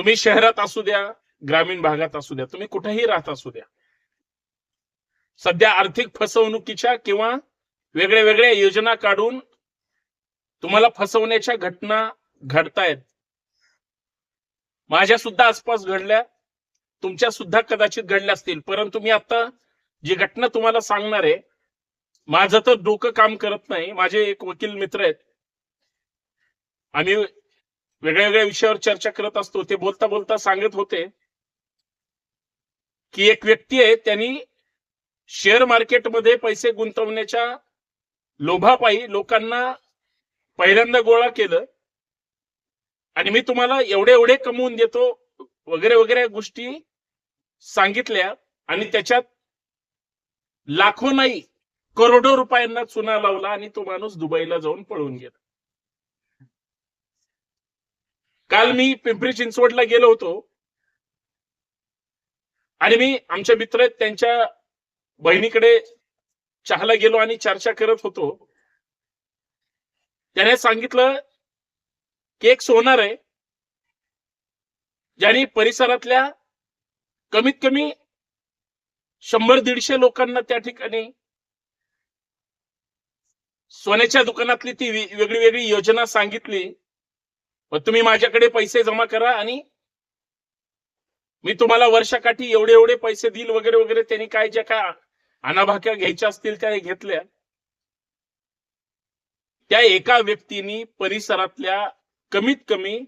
तुम्ही शहरात असू द्या ग्रामीण भागात असू द्या तुम्ही कुठेही राहत असू द्या. सध्या आर्थिक फसवणुकीच्या किंवा वेगळ्या वेगळ्या योजना काढून तुम्हाला फसवण्याच्या घटना घडतायत. माझ्या सुद्धा आसपास घडल्या तुमच्या सुद्धा कदाचित घडल्या असतील परंतु मी आता जी घटना तुम्हाला सांगणार आहे माझं तर डोकं काम करत नाही माझे एक वकील मित्र आहेत. आम्ही वेगळ्या वेगळ्या विषयावर चर्चा करत असतो. ते बोलता बोलता सांगत होते की एक व्यक्ती आहे त्यांनी शेअर मार्केटमध्ये पैसे गुंतवण्याच्या लोभापायी लोकांना पहिल्यांदा गोळा केलं. आणि मी तुम्हाला एवढे एवढे कमवून देतो वगैरे वगैरे गोष्टी सांगितल्या. आणि त्याच्यात लाखो नाही करोडो रुपयांना चुना लावला आणि तो माणूस दुबईला जाऊन पळून गेला. काल मी पिंपरी चिंचवडला गेलो होतो. आणि मी आमच्या मित्र आहेत त्यांच्या बहिणीकडे चहाला गेलो आणि चर्चा करत होतो. त्याने सांगितलं की एक सोनार आहे ज्यांनी परिसरातल्या कमीत कमी शंभर दीडशे लोकांना त्या ठिकाणी सोन्याच्या दुकानातली ती वेगळी वेगळी योजना सांगितली. मग तुम्ही माझ्याकडे पैसे जमा करा आणि मी तुम्हाला वर्षाकाठी एवढे एवढे पैसे देईल वगैरे वगैरे त्यांनी काय ज्या काय अनाभाक्या घ्यायच्या असतील त्या घेतल्या. त्या एका व्यक्तीने परिसरातल्या कमीत कमी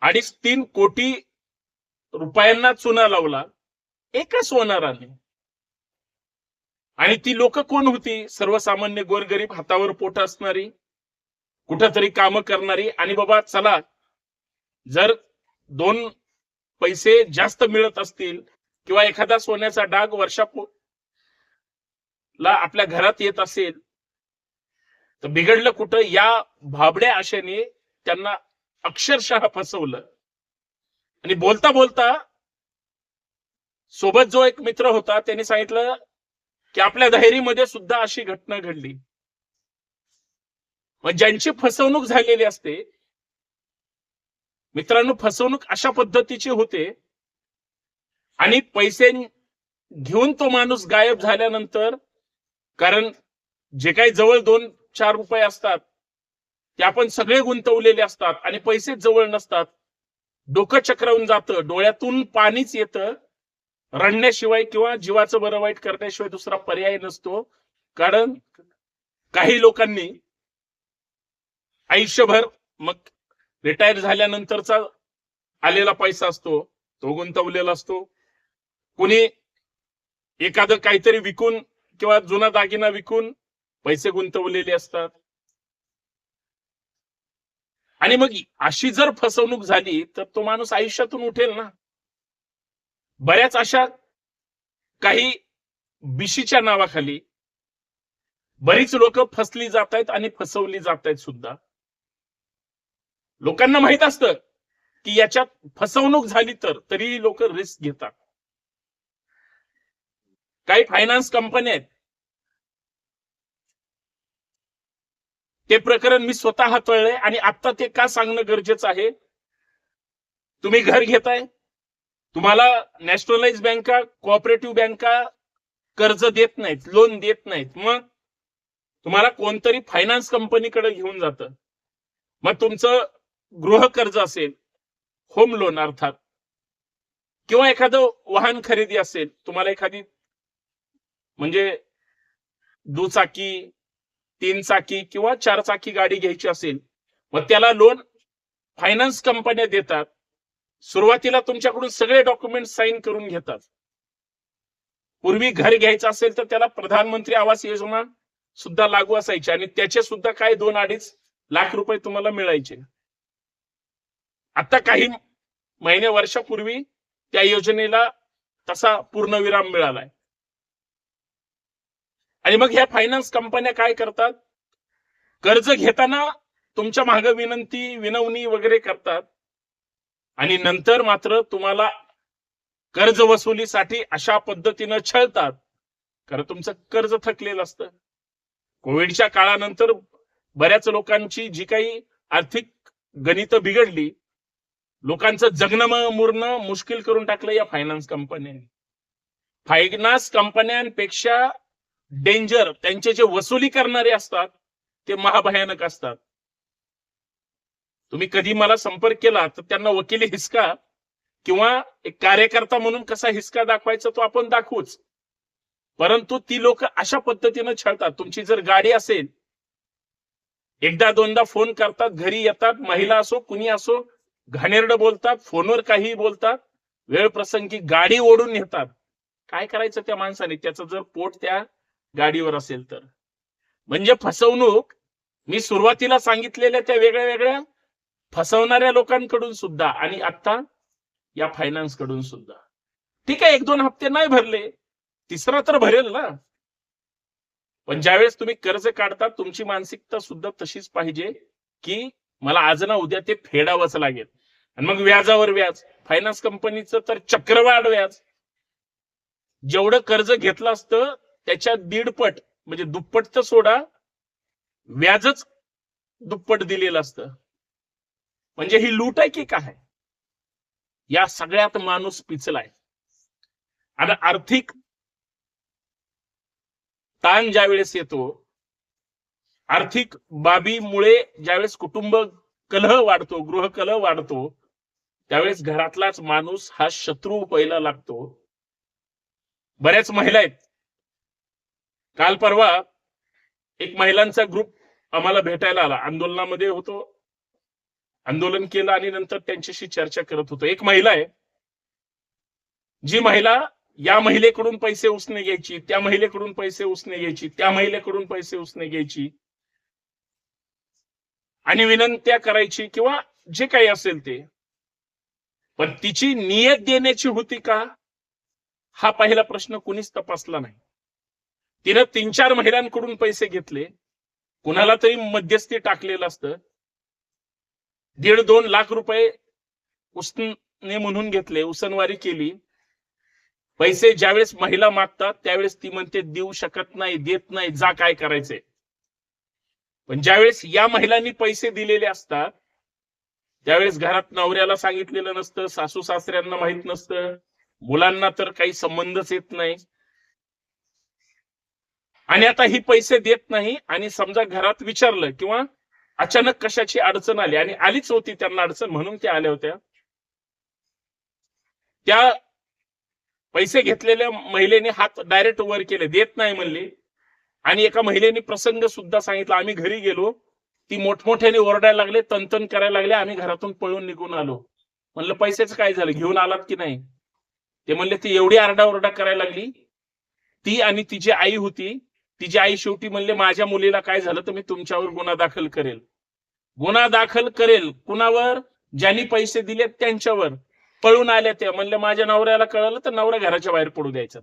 अडीच तीन कोटी रुपयांना चुना लावला. एका सोनाराने. आणि ती लोक कोण होती? सर्वसामान्य गोरगरीब हातावर पोट असणारी. कुठंतरी कामं करणारी. आणि बाबा चला जर दोन पैसे जास्त मिळत असतील किंवा एखादा सोन्याचा डाग वर्षा ला आपल्या घरात येत असेल तर बिघडलं कुठं? या भाबड्या आशेने त्यांना अक्षरशः फसवलं. आणि बोलता बोलता सोबत जो एक मित्र होता त्यांनी सांगितलं की आपल्या धैर्यमध्ये सुद्धा अशी घटना घडली. मग ज्यांची फसवणूक झालेली असते मित्रांनो फसवणूक अशा पद्धतीची होते. आणि पैसे घेऊन तो माणूस गायब झाल्यानंतर कारण जे काही जवळ दोन चार रुपये असतात ते आपण सगळे गुंतवलेले असतात आणि पैसेच जवळ नसतात. डोकं चक्रावून जातं डोळ्यातून पाणीच येतं. रडण्याशिवाय किंवा जीवाचं बरं वाईट करण्याशिवाय दुसरा पर्याय नसतो. कारण काही लोकांनी आयुष्यभर मग रिटायर झाल्यानंतरचा आलेला पैसा असतो तो गुंतवलेला असतो. कुणी एखादं काहीतरी विकून किंवा जुना दागिना विकून पैसे गुंतवलेले असतात. आणि मग अशी जर फसवणूक झाली तर तो माणूस आयुष्यातून उठेल ना. बऱ्याच अशा काही बिशीच्या नावाखाली बरीच लोक फसली जात आहेत आणि फसवली जात आहेत सुद्धा. लोकांना माहीत असतं की याच्यात फसवणूक झाली तर तरीही लोक रिस्क घेतात. काही फायनान्स कंपन्या आहेत. ते प्रकरण मी स्वतः हाताळलंय आणि आता ते का सांगणं गरजेचं आहे? तुम्ही घर घेताय. तुम्हाला नॅशनलाइज बँका कोऑपरेटिव्ह बँका कर्ज देत नाहीत लोन देत नाहीत. मग तुम्हाला कोणतरी फायनान्स कंपनीकडे घेऊन जातं. मग तुमचं गृह कर्ज असेल होम लोन अर्थात. किंवा एखादं वाहन खरेदी असेल तुम्हाला एखादी म्हणजे दुचाकी तीन चाकी किंवा चार चाकी गाडी घ्यायची असेल मग त्याला लोन फायनान्स कंपन्या देतात. सुरुवातीला तुमच्याकडून सगळे डॉक्युमेंट साईन करून घेतात. पूर्वी घर घ्यायचं असेल तर त्याला प्रधानमंत्री आवास योजना सुद्धा लागू असायची आणि त्याचे सुद्धा काय दोन अडीच लाख रुपये तुम्हाला मिळायचे. आता काही महिने वर्षापूर्वी त्या योजनेला तसा पूर्णविराम मिळालाय. आणि मग ह्या फायनान्स कंपन्या काय करतात? कर्ज घेताना तुमच्या मागे विनंती विनवणी वगैरे करतात. आणि नंतर मात्र तुम्हाला कर्ज वसुलीसाठी अशा पद्धतीनं छळतात. कारण तुमचं कर्ज थकलेलं असतं. कोविडच्या काळानंतर बऱ्याच लोकांची जी काही आर्थिक गणित बिघडली लोकांचं जगणं मुरणं मुश्किल करून टाकलं या फायनान्स कंपन्यांनी फायनान्स कंपन्यांपेक्षा डेंजर त्यांचे जे वसुली करणारे असतात ते महाभयानक असतात. तुम्ही कधी मला संपर्क केला तर त्यांना वकिली हिसका किंवा एक कार्यकर्ता म्हणून कसा हिसका दाखवायचा तो आपण दाखवूच. परंतु ती लोक अशा पद्धतीनं छळतात. तुमची जर गाडी असेल एकदा दोनदा फोन करतात घरी येतात महिला असो कुणी असो घाणेरडं बोलतात फोनवर काहीही बोलतात वेळ प्रसंगी गाडी ओढून नेतात. काय करायचं त्या माणसाने? त्याचं जर पोट त्या गाडीवर असेल तर. म्हणजे फसवणूक मी सुरुवातीला सांगितलेल्या त्या वेगळ्या वेगळ्या फसवणाऱ्या लोकांकडून सुद्धा आणि आता या फायनान्सकडून सुद्धा. ठीक आहे एक दोन हप्ते नाही भरले. तिसरा तर भरेल ना. पण ज्यावेळेस तुम्ही कर्ज काढता तुमची मानसिकता सुद्धा तशीच पाहिजे की मला आज ना उद्या ते फेडावंच लागेल. आणि मग व्याजावर व्याज. फायनान्स कंपनीचं तर चक्रवाढ व्याज. जेवढं कर्ज घेतलं असतं त्याच्या दीडपट म्हणजे दुप्पट तर सोडा व्याजच दुप्पट दिलेलं असतं. म्हणजे ही लूट आहे की काय? या सगळ्यात माणूस पिचलाय. आता आर्थिक ताण ज्यावेळेस येतो आर्थिक बाबीमुळे ज्यावेळेस कुटुंब कलह वाढतो गृह कलह वाढतो त्यावेळेस घरातलाच माणूस हा शत्रू पहिला लागतो. बऱ्याच महिला आहेत. काल परवा एक महिलांचा ग्रुप आम्हाला भेटायला आला. आंदोलनामध्ये होतो. आंदोलन केलं आणि नंतर त्यांच्याशी चर्चा करत होतो. एक महिला आहे. जी महिला या महिलेकडून पैसे उसने घ्यायची त्या महिलेकडून पैसे उसने घ्यायची त्या महिलेकडून पैसे उसने घ्यायची. आणि विनंत्या करायची किंवा जे काही असेल ते. पण तिची नियत देण्याची होती का? हा पहिला प्रश्न कुणीच तपासला नाही. तिनं तीन चार महिलांकडून पैसे घेतले. कुणाला तरी मध्यस्थी टाकलेलं असतं. दीड दोन लाख रुपये उसने म्हणून घेतले उसनवारी केली. पैसे ज्यावेळेस महिला मागतात त्यावेळेस ती म्हणते देऊ शकत नाही देत नाही जा काय करायचे पण ज्यावेळेस या महिलांनी पैसे दिलेले असतात त्यावेळेस घरात नवऱ्याला सांगितलेलं नसतं सासू सासऱ्यांना माहीत नसतं मुलांना तर काही संबंधच येत नाही. आणि आता ही पैसे देत नाही आणि समजा घरात विचारलं किंवा अचानक कशाची अडचण आली आणि आलीच होती त्यांना अडचण म्हणून त्या आल्या होत्या. त्या पैसे घेतलेल्या महिलेने हात डायरेक्ट वर केले देत नाही म्हणले. आणि एका महिलेने प्रसंग सुद्धा सांगितला आम्ही घरी गेलो ती मोठमोठ्याने ओरडायला लागले तनतन करायला लागले आम्ही घरातून पळून निघून आलो. म्हणलं पैसेच काय झालं? घेऊन आलात की नाही? ते म्हणले ती एवढी आरडाओरडा करायला लागली. ती आणि तिची आई होती. तिची आई शेवटी म्हणले माझ्या मुलीला काय झालं तर मी तुमच्यावर गुन्हा दाखल करेल. गुन्हा दाखल करेल कुणावर? ज्यांनी पैसे दिले त्यांच्यावर. पळून आल्या त्या. म्हणले माझ्या नवऱ्याला कळलं तर नवरा घराच्या बाहेर पडू द्यायचा.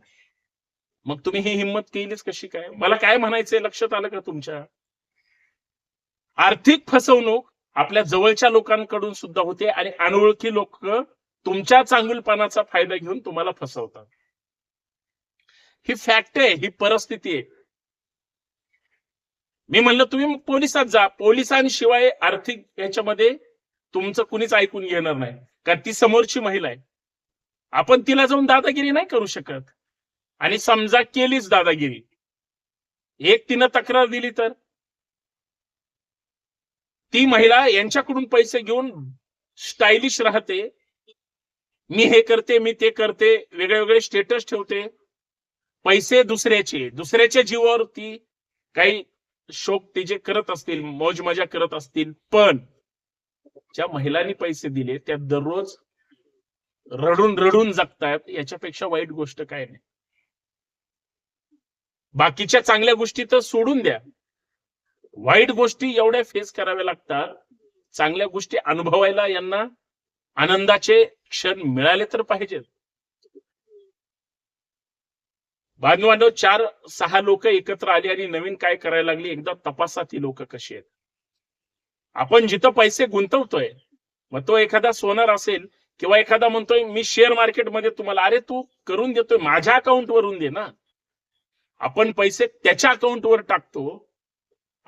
मग तुम्ही ही हिंमत केलीच कशी काय? मला काय म्हणायचंय? लक्षात आलं का तुमच्या? आर्थिक फसवणूक आपल्या जवळच्या लोकांकडून सुद्धा होते आणि अनोळखी लोक तुमच्या चांगुलपणाचा फायदा घेऊन तुम्हाला फसवतात. ही फॅक्ट आहे ही परिस्थिती आहे. मी म्हणलं तुम्ही पोलिसात जा. पोलिसांशिवाय आर्थिक याच्यामध्ये तुमचं कुणीच ऐकून घेणार नाही. कारण ती समोरची महिला आहे. आपण तिला जाऊन दादागिरी नाही करू शकत. आणि समजा केलीच दादागिरी. एक तिनं तक्रार दिली तर ती महिला यांच्याकडून पैसे घेऊन स्टायलिश राहते. मी हे करते मी ते करते वेगळे वेगळे स्टेटस ठेवते. पैसे दुसऱ्याचे दुसऱ्याच्या जीवावर ती काही शोक ते जे करत असतील मौज मजा करत असतील पण ज्या महिलांनी पैसे दिले त्या दररोज रडून रडून जगतायत याच्यापेक्षा वाईट गोष्ट काय नाही. बाकीच्या चांगल्या गोष्टी तर सोडून द्या. वाईट गोष्टी एवढ्या फेस कराव्या लागतात. चांगल्या गोष्टी अनुभवायला यांना आनंदाचे क्षण मिळाले तर पाहिजेत. बांधवांनो चार सहा लोक एकत्र आली आणि नवीन काय करायला लागली? एकदा तपासा ती लोक कशी आहेत. आपण जिथं पैसे गुंतवतोय मग तो एखादा सोनार असेल किंवा एखादा म्हणतोय मी शेअर मार्केटमध्ये तुम्हाला अरे तू करून देतोय माझ्या अकाउंट वरून दे ना. आपण पैसे त्याच्या अकाउंटवर टाकतो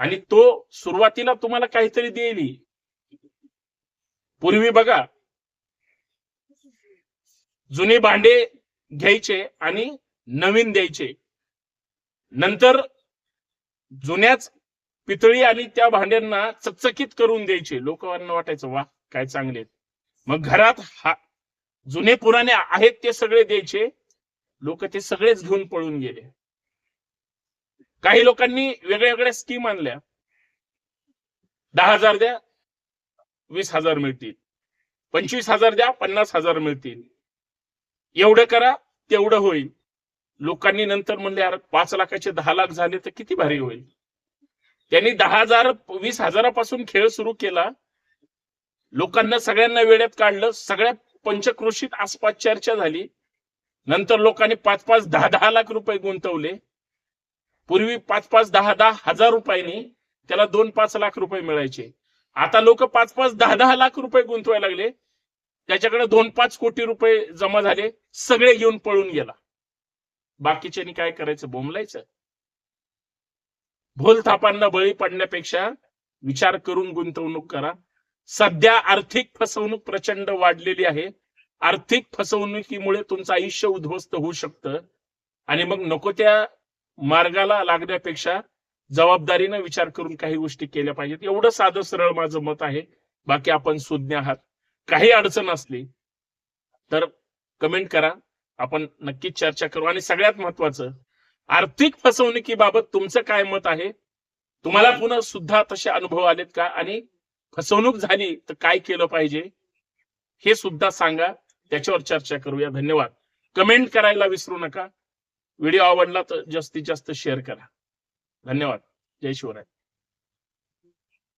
आणि तो सुरुवातीला तुम्हाला काहीतरी देईल. पूर्वी बघा जुने भांडे घ्यायचे आणि नवीन द्यायचे. नंतर जुन्याच पितळी आणि त्या भांड्यांना चकचकीत करून द्यायचे. लोकांना वाटायचं वा काय चांगले मग घरात हा जुने पुराणे आहेत ते सगळे द्यायचे. लोक ते सगळेच घेऊन पळून गेले. काही लोकांनी वेगळ्या वेगळ्या स्कीम आणल्या. दहा हजार द्या वीस हजार मिळतील. पंचवीस हजार द्या पन्नास हजार मिळतील. एवढं करा तेवढं होईल. लोकांनी नंतर म्हणले अरे पाच लाखाचे दहा लाख झाले तर किती भारी होईल. त्यांनी दहा हजार वीस हजारापासून खेळ सुरू केला. लोकांना सगळ्यांना वेळेत काढलं. सगळ्या पंचक्रोशीत आसपास चर्चा झाली. नंतर लोकांनी पाच पाच दहा दहा लाख रुपये गुंतवले. पूर्वी पाच पाच दहा दहा हजार रुपयाने त्याला दोन पाच लाख रुपये मिळायचे. आता लोक पाच पाच दहा दहा लाख रुपये गुंतवायला लागले. त्याच्याकडे दोन पाच कोटी रुपये जमा झाले. सगळे घेऊन पळून गेला. बाकीच्यानी काय करायचं? बोंबलायचं. भोल थापांना बळी पडण्यापेक्षा विचार करून गुंतवणूक करा. सध्या आर्थिक फसवणूक प्रचंड वाढलेली आहे. आर्थिक फसवणुकीमुळे तुमचं आयुष्य उद्ध्वस्त होऊ शकतं. आणि मग नको त्या मार्गाला लागण्यापेक्षा जबाबदारीनं विचार करून काही गोष्टी केल्या पाहिजेत. एवढं साधं सरळ माझं मत आहे. बाकी आपण सुज्ञ आहात. काही अडचण असली तर कमेंट करा. आपण नक्कीच चर्चा करू. आणि सगळ्यात महत्वाचं आर्थिक फसवणुकीबाबत तुमचं काय मत आहे? तुम्हाला पुन्हा सुद्धा तसे अनुभव आलेत का? आणि फसवणूक झाली तर काय केलं पाहिजे? हे सुद्धा सांगा. त्याच्यावर चर्चा करूया. धन्यवाद. कमेंट करायला विसरू नका. व्हिडिओ आवडला तर जास्तीत जास्त शेअर करा. धन्यवाद. जय शिवराय.